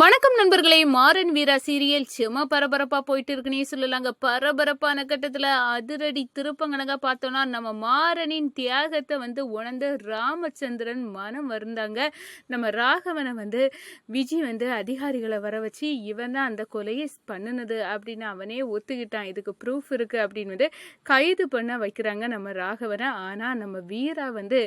வணக்கம் நண்பர்களே மாறன் வீரா சீரியல். செம பரபரப்பா போயிட்டு இருக்குன்னே சொல்லலாங்க. பரபரப்பான கட்டத்துல அதிரடி திருப்பங்கனங்க பார்த்தோம்னா நம்ம மாறனின் தியாகத்தை வந்து உணர்ந்த ராமச்சந்திரன் மனம் வருந்தாங்க. நம்ம ராகவனை வந்து விஜய் வந்து அதிகாரிகளை வர வச்சு இவன் தான் அந்த கொலையை பண்ணுனது அப்படின்னு அவனே ஒத்துக்கிட்டான். இதுக்கு ப்ரூஃப் இருக்கு அப்படின்னு வந்து கைது பண்ண வைக்கிறாங்க நம்ம ராகவனை. ஆனா நம்ம வீரா வந்து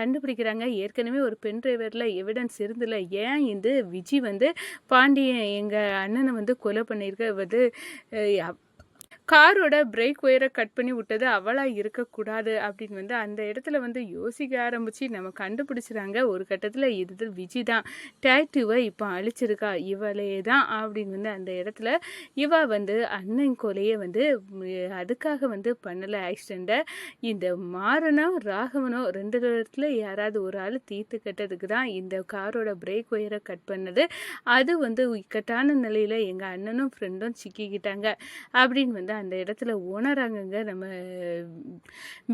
கண்டுபிடிக்கிறாங்க. ஏற்கனவே ஒரு பென் டிரைவர்ல எவிடன்ஸ் இருந்தில்ல ஏன் இந்த விஜி வந்து பாண்டியன் எங்கள் அண்ணனை வந்து கொலை பண்ணியிருக்க வந்து காரோட பிரேக் ஒயரை கட் பண்ணி விட்டது அவளாக இருக்கக்கூடாது அப்படின்னு வந்து அந்த இடத்துல வந்து யோசிக்க ஆரம்பித்து நம்ம கண்டுபிடிச்சிறாங்க. ஒரு கட்டத்தில் இது விஜி தான். டேட்டுவை இப்போ அழிச்சிருக்கா. இவளே தான் அப்படின்னு வந்து அந்த இடத்துல இவ வந்து அண்ணன் கொலையை வந்து அதுக்காக வந்து பண்ணலை. ஆக்சிடெண்ட்டை இந்த மாறனோ ராகவனோ ரெண்டு இடத்துல யாராவது ஒரு ஆள் தீர்த்து கட்டதுக்கு தான் இந்த காரோட பிரேக் ஒயரை கட் பண்ணது. அது வந்து இக்கட்டான நிலையில் எங்கள் அண்ணனும் ஃப்ரெண்டும் சிக்கிக்கிட்டாங்க அப்படின்னு வந்து அந்த இடத்துல உணராங்கங்க. நம்ம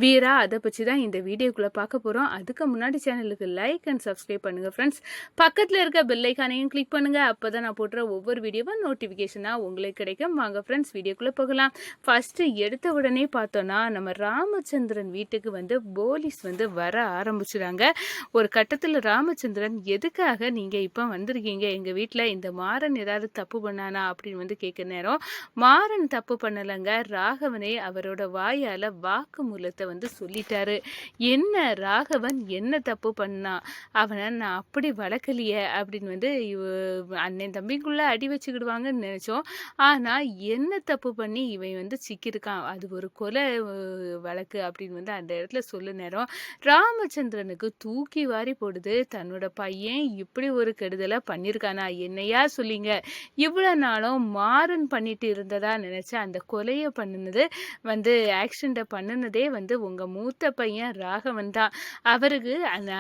வீரா அதை பற்றி தான் இந்த வீடியோக்குள்ளே பார்க்க போகிறோம் அதுக்கு முன்னாடி சேனலுக்கு லைக் அண்ட் சப்ஸ்கிரைப் பண்ணுங்கள் ஃப்ரெண்ட்ஸ் பக்கத்தில் இருக்க பெல்லைக்கானையும் கிளிக் பண்ணுங்கள் அப்போ தான் நான் போடுற ஒவ்வொரு வீடியோவும் நோட்டிஃபிகேஷனாக உங்களுக்கு கிடைக்கும். வாங்க ஃப்ரெண்ட்ஸ் வீடியோக்குள்ளே போகலாம். ஃபஸ்ட்டு எடுத்த உடனே பார்த்தோன்னா நம்ம ராமச்சந்திரன் வீட்டுக்கு வந்து போலீஸ் வந்து வர ஆரம்பிச்சுறாங்க ஒரு கட்டத்தில் ராமச்சந்திரன் எதுக்காக நீங்கள் இப்போ வந்திருக்கீங்க? எங்கள் வீட்டில் இந்த மாறன் ஏதாவது தப்பு பண்ணானா? அப்படின்னு வந்து கேட்க நேரம். மாறன் தப்பு பண்ணலை பண்ணலைங்க ராகவனே அவரோட வாயால் வாக்குமூலத்தை வந்து சொல்லிட்டாரு. என்ன ராகவன் என்ன தப்பு பண்ணா? அவனை நான் அப்படி வளர்க்கலையே அப்படின்னு வந்து இவ அண்ணன் தம்பிக்குள்ளே அடி வச்சுக்கிடுவாங்கன்னு நினச்சோம். ஆனால் என்ன தப்பு பண்ணி இவன் வந்து சிக்கியிருக்கான்? அது ஒரு கொலை வழக்கு அப்படின்னு வந்து அந்த இடத்துல சொல்ல நேரம். ராமச்சந்திரனுக்கு தூக்கி வாரி போடுது. தன்னோட பையன் இப்படி ஒரு கெடுதலை பண்ணியிருக்கானா? என்னையா சொல்லிங்க. இவ்வளோ நாளும் மாறன் பண்ணிட்டு இருந்ததா நினச்ச அந்த கொலையை பண்ணினது வந்து ஆக்சிடெண்ட்டை பண்ணினதே வந்து உங்கள் மூத்த பையன் ராகவன் தான். அவருக்கு அந்த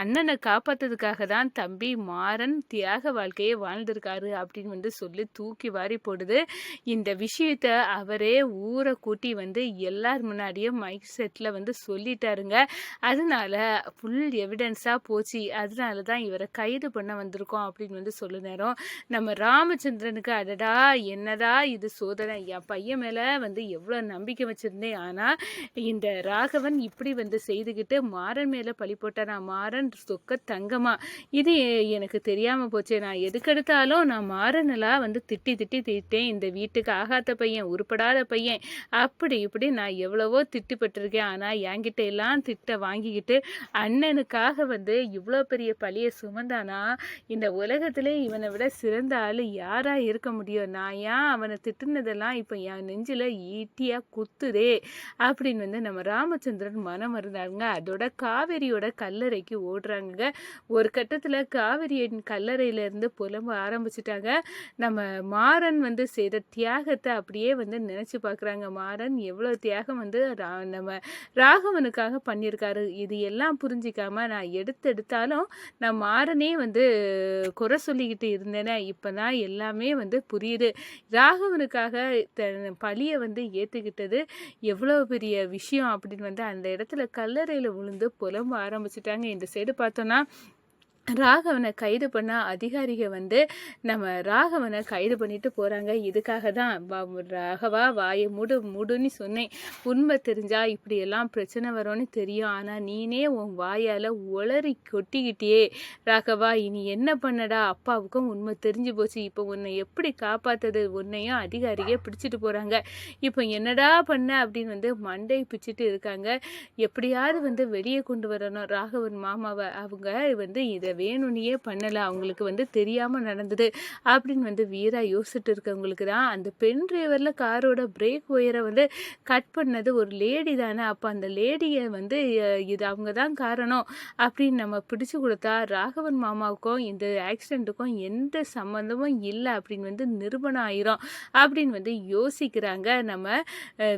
அண்ணனை காப்பாற்றதுக்காக தான் தம்பி மாறன் தியாக வாழ்க்கையை வாழ்ந்திருக்காரு அப்படின்னு வந்து சொல்லி தூக்கி வாரி போடுது. இந்த விஷயத்த அவரே ஊரை கூட்டி வந்து எல்லார் முன்னாடியும் மைக் செட்டில் வந்து சொல்லிட்டாருங்க. அதனால ஃபுல் எவிடன்ஸாக போச்சு. அதனால தான் இவரை கைது பண்ண வந்திருக்கோம் அப்படின்னு வந்து சொல்ல நேரம் நம்ம ராமச்சந்திரனுக்கு அடடா என்னடா இது சோதனை? என் பையன் மேலே வந்து எவ்வளோ நம்பிக்கை வச்சுருந்தேன். ஆனால் இந்த ராகவன் இப்படி வந்து செய்துக்கிட்டு மாறன் மேலே பழி போட்டானா மாறன் சொக்க தங்கமா இது எனக்கு தெரியாமல் போச்சு. நான் எதுக்கெடுத்தாலும் நான் மாறனெல்லாம் வந்து திட்டி திட்டி திட்டேன். இந்த வீட்டுக்கு ஆகாத பையன் உருப்படாத பையன் அப்படி இப்படி நான் எவ்வளவோ திட்டுப்பட்டிருக்கேன். ஆனால் என்கிட்ட எல்லாம் திட்ட வாங்கிக்கிட்டு அண்ணனுக்காக வந்து இவ்வளோ பெரிய பழியை சுமந்தானா? இந்த உலகத்திலே இவனை விட சிறந்த ஆள் யாராக இருக்க முடியும்? நான் ஏன் அவனை திட்டுனதெல்லாம் இப்போ என் நெஞ்சில் ஈட்டியாக குத்துதே அப்படின்னு வந்து நம்ம ராமச்சந்திரன் மனம் இருந்தாங்க அதோட காவேரியோட கல்லறைக்கு ஓடுறாங்க ஒரு கட்டத்தில் காவேரியின் கல்லறையிலேருந்து புலம்ப ஆரம்பிச்சிட்டாங்க. நம்ம மாறன் வந்து செய்த தியாகத்தை அப்படியே வந்து நினச்சி பார்க்குறாங்க மாறன் எவ்வளோ தியாகம் வந்து ரா- நம்ம ராகவனுக்காக பண்ணியிருக்காரு. இது எல்லாம் புரிஞ்சிக்காம நான் எடுத்து எடுத்தாலும் நான் மாறனே வந்து குறை சொல்லிக்கிட்டு இருந்தேனே. இப்போ தான் எல்லாமே வந்து புரியுது. ராகவனுக்காக த- பழியை வந்து ஏற்றுக்கிட்டது எவ்வளோ பெரிய விஷயம் அப்படின்னு வந்து அந்த இடத்துல கல்லறையில் விழுந்து புலம்ப ஆரம்பிச்சிட்டாங்க. இந்த சைடு பார்த்தோன்னா ராகவனை கைது பண்ண அதிகாரிக வந்து நம்ம ராகவனை கைது பண்ணிட்டு போகிறாங்க இதுக்காக தான் வா- ராகவா வாயை முடு முடுன்னு சொன்னேன். உண்மை தெரிஞ்சால் இப்படியெல்லாம் பிரச்சனை வரும்னு தெரியும். ஆனால் நீனே உன் வாயால் உளறி கொட்டிக்கிட்டியே. ராகவா இனி என்ன பண்ணடா? அப்பாவுக்கும் உண்மை தெரிஞ்சு போச்சு. இப்போ உன்னை எப்படி காப்பாற்றுது உன்னையும் அதிகாரியே பிடிச்சிட்டு போகிறாங்க இப்போ என்னடா பண்ண அப்படின்னு வந்து மண்டை பிச்சுட்டு இருக்காங்க. எப்படியாவது வந்து வெளியே கொண்டு வரணும். ராகவன் மாமாவை. அவங்க வந்து இதை வேணும்னே பண்ணலை அவங்களுக்கு வந்து தெரியாமல் நடந்தது அப்படின்னு வந்து வீரா யோசிச்சுட்டு இருக்கவங்களுக்கு தான் அந்த பெண் டிரைவரில் காரோட பிரேக் ஒயரை வந்து கட் பண்ணது ஒரு லேடி தானே. அப்போ அந்த லேடியை வந்து இது அவங்க தான் காரணம் அப்படின்னு நம்ம பிடிச்சு கொடுத்தா ராகவன் மாமாவுக்கும் இந்த ஆக்சிடெண்ட்டுக்கும் எந்த சம்மந்தமும் இல்லை அப்படின்னு வந்து நிரூபணம் ஆயிரும் அப்படின்னு வந்து யோசிக்கிறாங்க. நம்ம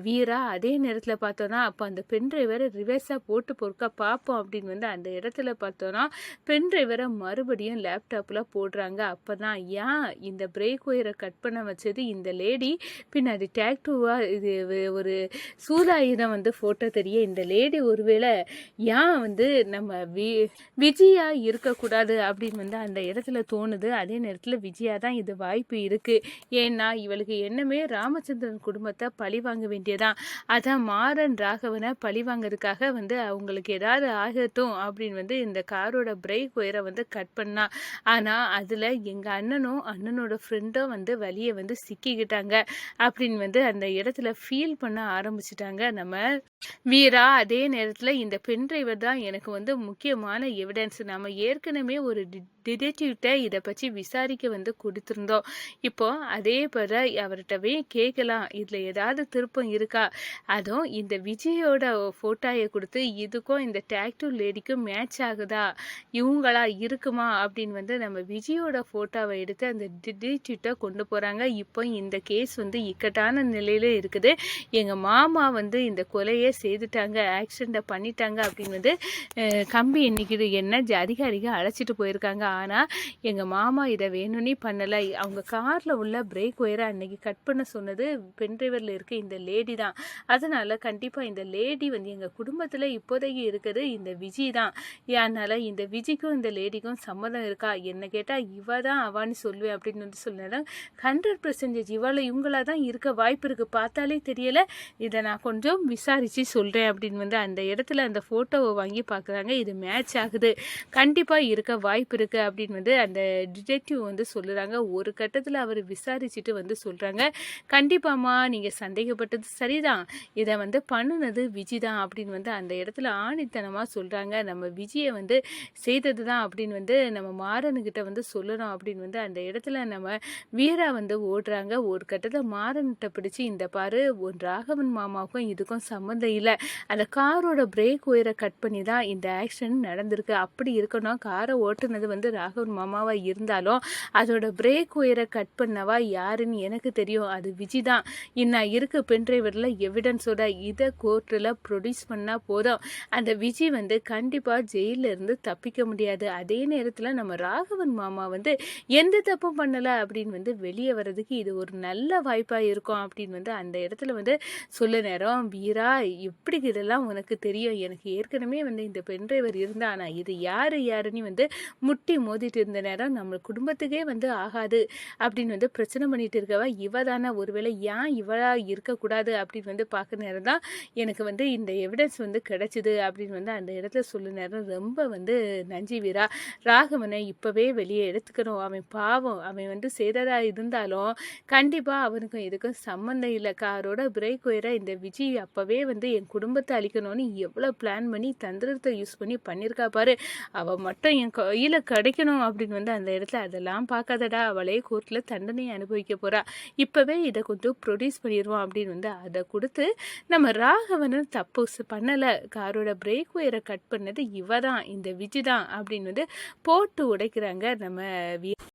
வீரா அதே நேரத்தில் பார்த்தோன்னா அப்போ அந்த பென் டிரைவரை ரிவர்ஸாக போட்டு பொறுக்க பார்ப்போம் அப்படின்னு வந்து அந்த இடத்துல பார்த்தோன்னா பென் டிரைவர் மறுபடியும் லேப்டாப்பில் போடுறாங்க. அப்போ தான் ஏன் இந்த பிரேக் ஒயரை கட் பண்ண வச்சது இந்த லேடி பின்னாடி டேக்டூவாக இது ஒரு சூதாயுதம் வந்து ஃபோட்டோ தெரிய இந்த லேடி ஒருவேளை ஏன் வந்து நம்ம வி விஜயா இருக்கக்கூடாது? அப்படின்னு வந்து அந்த இடத்துல தோணுது. அதே நேரத்தில் விஜயா தான் இது வாய்ப்பு இருக்குது ஏன்னா இவளுக்கு என்னமே ராமச்சந்திரன் குடும்பத்தை பழி வாங்க வேண்டியதான். அதான் மாறன் ராகவனை பழி வாங்குறதுக்காக வந்து அவங்களுக்கு ஏதாவது ஆகட்டும் அப்படின்னு வந்து இந்த காரோட பிரேக் ஒயர் வந்து கட் பண்ணா. ஆனால் அதில் எங்கள் அண்ணனும் அண்ணனோட ஃப்ரெண்டும் வந்து வழியை வந்து சிக்கிக்கிட்டாங்க. அப்படின்னு வந்து அந்த இடத்துல ஃபீல் பண்ண ஆரம்பிச்சிட்டாங்க. நம்ம வீரா அதே நேரத்தில் இந்த பென் டிரைவர் தான் எனக்கு வந்து முக்கியமான எவிடன்ஸ் நம்ம ஏற்கனவே ஒரு டிடெக்டிவ்கிட்ட இதை பற்றி விசாரிக்க வந்து கொடுத்துருந்தோம். இப்போ அதே போல் அவர்கிட்டவே கேட்கலாம் இதில் ஏதாவது திருப்பம் இருக்கா? அதுவும் இந்த விஜயோட ஃபோட்டோயை கொடுத்து இதுக்கும் இந்த டேக்டூ லேடிக்கும் மேட்ச் ஆகுதா? இவங்களா இருக்குமா? அப்படின்னு வந்து நம்ம விஜயோட ஃபோட்டோவை எடுத்து அந்த டிடெக்டிவ்கிட்ட கொண்டு போகிறாங்க இப்போ இந்த கேஸ் வந்து இக்கட்டான நிலையில் இருக்குது. எங்கள் மாமா வந்து இந்த கொலையை செய்துட்டாங்க ஆக்சிடெண்ட்டை பண்ணிட்டாங்க அப்படின்னு வந்து கம்பி எண்ணிக்கிது என்ன ஜ- அதிகாரிகள் அழைச்சிட்டு போயிருக்காங்க. ஆனால் எங்கள் மாமா இதை வேணும்னே பண்ணலை. அவங்க காரில் உள்ள பிரேக் ஒயரை அன்னைக்கு கட் பண்ண சொன்னது பென் டிரைவரில் இருக்க இந்த லேடி தான். அதனால் கண்டிப்பாக இந்த லேடி வந்து எங்கள் குடும்பத்தில் இப்போதைக்கு இருக்கிறது இந்த விஜய் தான். அதனால் இந்த விஜய்க்கும் இந்த லேடிக்கும் சம்மதம் இருக்கா? என்ன கேட்டால் இவ தான் அவான்னு சொல்லுவேன் அப்படின்னு வந்து சொன்னாலும் ஹண்ட்ரட் பர்சன்டேஜ் இவளை இவங்களா தான் இருக்க வாய்ப்பு இருக்குது பார்த்தாலே தெரியலை. இதை நான் கொஞ்சம் விசாரிச்சு விசாரித்து சொல்கிறேன் அப்படின்னு வந்து அந்த இடத்துல அந்த ஃபோட்டோவை வாங்கி பார்க்குறாங்க இது மேட்ச் ஆகுது. கண்டிப்பாக இருக்க வாய்ப்பு இருக்குது அப்படின்னு வந்து அந்த டிடெக்டிவ் வந்து சொல்லுறாங்க. ஒரு கட்டத்தில் அவர் விசாரிச்சுட்டு வந்து சொல்கிறாங்க கண்டிப்பாம்மா நீங்கள் சந்தேகப்பட்டது சரிதான். இதை வந்து பண்ணுனது விஜி தான் அப்படின்னு வந்து அந்த இடத்துல ஆணித்தனமாக சொல்கிறாங்க நம்ம விஜயை வந்து செய்தது தான் அப்படின்னு வந்து நம்ம மாறனுக்கிட்ட வந்து சொல்லணும் அப்படின்னு வந்து அந்த இடத்துல நம்ம வீரா வந்து ஓடுறாங்க. ஒரு கட்டத்தில் மாறன்கிட்ட பிடிச்சி இந்த பாரு ஒரு ராகவன் மாமாவுக்கும் இதுக்கும் சம்மந்தம் இல்லை. அந்த காரோட பிரேக் ஒயரை கட் பண்ணி தான் இந்த ஆக்சிடென்ட் நடந்திருக்கு. அப்படி இருக்கணும். காரை ஓட்டுனது வந்து ராகவன் மாமாவா இருந்தாலும் அதோட பிரேக் ஒயரை கட் பண்ணவா யாருன்னு எனக்கு தெரியும். அது விஜி தான் இன்னும் இருக்கு பென் டிரைவரில் எவிடன்ஸோட இதை கோர்ட்டில் ப்ரொடியூஸ் பண்ணால் போதும். அந்த விஜி வந்து கண்டிப்பாக ஜெயிலில் இருந்து தப்பிக்க முடியாது. அதே நேரத்தில் நம்ம ராகவன் மாமா வந்து எந்த தப்பும் பண்ணலை அப்படின்னு வந்து வெளியே வர்றதுக்கு இது ஒரு நல்ல வாய்ப்பாக இருக்கும் அப்படின்னு வந்து அந்த இடத்துல வந்து சொல்ல நேரம். வீரா எப்படி இதெல்லாம் உனக்கு தெரியும்? எனக்கு ஏற்கனவே வந்து இந்த பென் டிரைவர் இருந்தா ஆனால் இது யார் யாருன்னு வந்து முட்டி மோதிட்டு இருந்த நேரம் நம்ம குடும்பத்துக்கே வந்து ஆகாது அப்படின்னு வந்து பிரச்சனை பண்ணிட்டு இருக்கவா இவ தானே ஒருவேளை ஏன் இவளா இருக்கக்கூடாது அப்படின்னு வந்து பார்க்க நேரம் தான் எனக்கு வந்து இந்த எவிடன்ஸ் வந்து கிடைச்சிது அப்படின்னு வந்து அந்த இடத்துல சொல்ல நேரம் ரொம்ப வந்து நஞ்சி வீரா. ராகவனை இப்போவே வெளியே எடுத்துக்கணும். அவன் பாவம். அவன் வந்து செய்ததாக இருந்தாலும் கண்டிப்பாக அவனுக்கும் இதுக்கும் சம்மந்தம் இல்லை. காரோட பிரேக் உயர இந்த விஜய் அப்போவே வந்து என் குடும்பத்தை அழிக்கணும்னு எவ்வளோ பிளான் பண்ணி தந்திரத்தை யூஸ் பண்ணி பண்ணியிருக்கா பாரு. அவள் மட்டும் என் கையில் கிடைக்கணும் அப்படின்னு வந்து அந்த இடத்துல அதெல்லாம் பார்க்காதடா. அவளே கோர்ட்டில் தண்டனையை அனுபவிக்க போகிறா இப்போவே இதை கொஞ்சம் ப்ரொடியூஸ் பண்ணிடுவோம் அப்படின்னு வந்து அதை கொடுத்து நம்ம ராகவனும் தப்பு பண்ணலை. காரோட பிரேக் ஒயரை கட் பண்ணது இவ தான் இந்த விஜி தான் அப்படின்னு வந்து போட்டு உடைக்கிறாங்க நம்ம